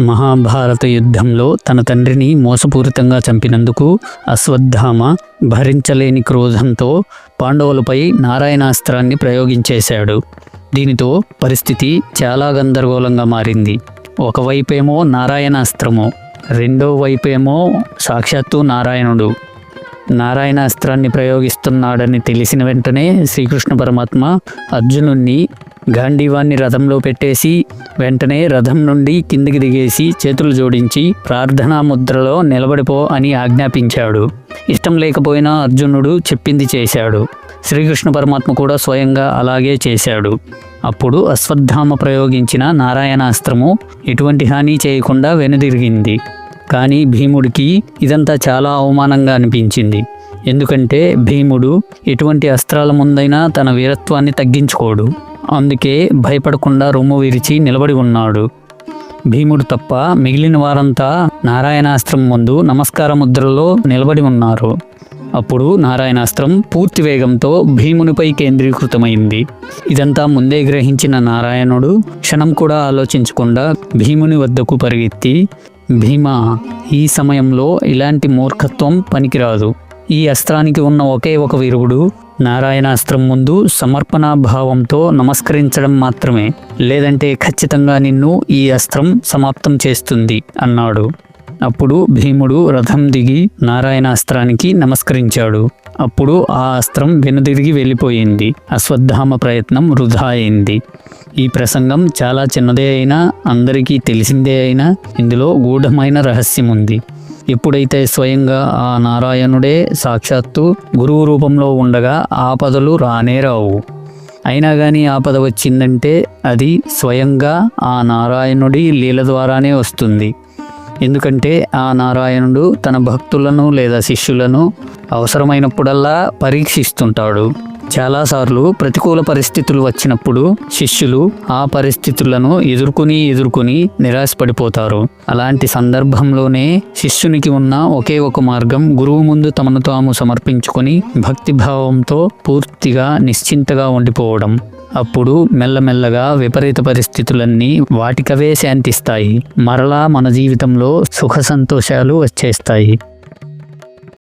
మహాభారత యుద్ధంలో తన తండ్రిని మోసపూరితంగా చంపినందుకు అశ్వత్థామ భరించలేని క్రోధంతో పాండవులపై నారాయణాస్త్రాన్ని ప్రయోగించేశాడు. దీనితో పరిస్థితి చాలా గందరగోళంగా మారింది. ఒకవైపేమో నారాయణాస్త్రము రెండో వైపేమో సాక్షాత్తు నారాయణుడు. నారాయణాస్త్రాన్ని ప్రయోగిస్తున్నాడని తెలిసిన వెంటనే శ్రీకృష్ణ పరమాత్మ అర్జునుణ్ణి గాంధీవాన్ని రథంలో పెట్టేసి వెంటనే రథం నుండి కిందికి దిగేసి చేతులు జోడించి ప్రార్థనా ముద్రలో నిలబడిపో అని ఆజ్ఞాపించాడు. ఇష్టం లేకపోయినా అర్జునుడు చెప్పింది చేశాడు. శ్రీకృష్ణ పరమాత్మ కూడా స్వయంగా అలాగే చేశాడు. అప్పుడు అశ్వత్థామ ప్రయోగించిన నారాయణాస్త్రము ఎటువంటి హాని చేయకుండా వెనుదిరిగింది. కానీ భీముడికి ఇదంతా చాలా అవమానంగా అనిపించింది. ఎందుకంటే భీముడు ఎటువంటి అస్త్రాల ముందైనా తన వీరత్వాన్ని తగ్గించుకోడు. అందుకే భయపడకుండా రొమ్ము విరిచి నిలబడి ఉన్నాడు. భీముడు తప్ప మిగిలిన వారంతా నారాయణాస్త్రం ముందు నమస్కార ముద్రలో నిలబడి ఉన్నారు. అప్పుడు నారాయణాస్త్రం పూర్తి వేగంతో భీమునిపై కేంద్రీకృతమైంది. ఇదంతా ముందే గ్రహించిన నారాయణుడు క్షణం కూడా ఆలోచించకుండా భీముని వద్దకు పరిగెత్తి భీమా ఈ సమయంలో ఇలాంటి మూర్ఖత్వం పనికిరాదు. ఈ అస్త్రానికి ఉన్న ఒకే ఒక విరుగుడు నారాయణాస్త్రం ముందు సమర్పణా భావంతో నమస్కరించడం మాత్రమే. లేదంటే ఖచ్చితంగా నిన్ను ఈ అస్త్రం సమాప్తం చేస్తుంది అన్నాడు. అప్పుడు భీముడు రథం దిగి నారాయణాస్త్రానికి నమస్కరించాడు. అప్పుడు ఆ అస్త్రం వెనుదిరిగి వెళ్ళిపోయింది. అశ్వత్థామ ప్రయత్నం వృధా అయింది. ఈ ప్రసంగం చాలా చిన్నదే అయినా అందరికీ తెలిసిందే అయినా ఇందులో గూఢమైన రహస్యం ఉంది ఎప్పుడైతే స్వయంగా ఆ నారాయణుడే సాక్షాత్తు గురువు రూపంలో ఉండగా ఆపదలు రానే రావు. అయినా కానీ ఆపద వచ్చిందంటే అది స్వయంగా ఆ నారాయణుడి లీల ద్వారానే వస్తుంది. ఎందుకంటే ఆ నారాయణుడు తన భక్తులను లేదా శిష్యులను అవసరమైనప్పుడల్లా పరీక్షిస్తుంటాడు. చాలాసార్లు ప్రతికూల పరిస్థితులు వచ్చినప్పుడు శిష్యులు ఆ పరిస్థితులను ఎదుర్కొని ఎదుర్కొని నిరాశపడిపోతారు. అలాంటి సందర్భంలోనే శిష్యునికి ఉన్న ఒకే ఒక మార్గం గురువు ముందు తమను తాము సమర్పించుకొని భక్తిభావంతో పూర్తిగా నిశ్చింతగా ఉండిపోవడం. అప్పుడు మెల్లమెల్లగా విపరీత పరిస్థితులన్నీ వాటికవే శాంతిస్తాయి. మరలా మన జీవితంలో సుఖ సంతోషాలు వచ్చేస్తాయి.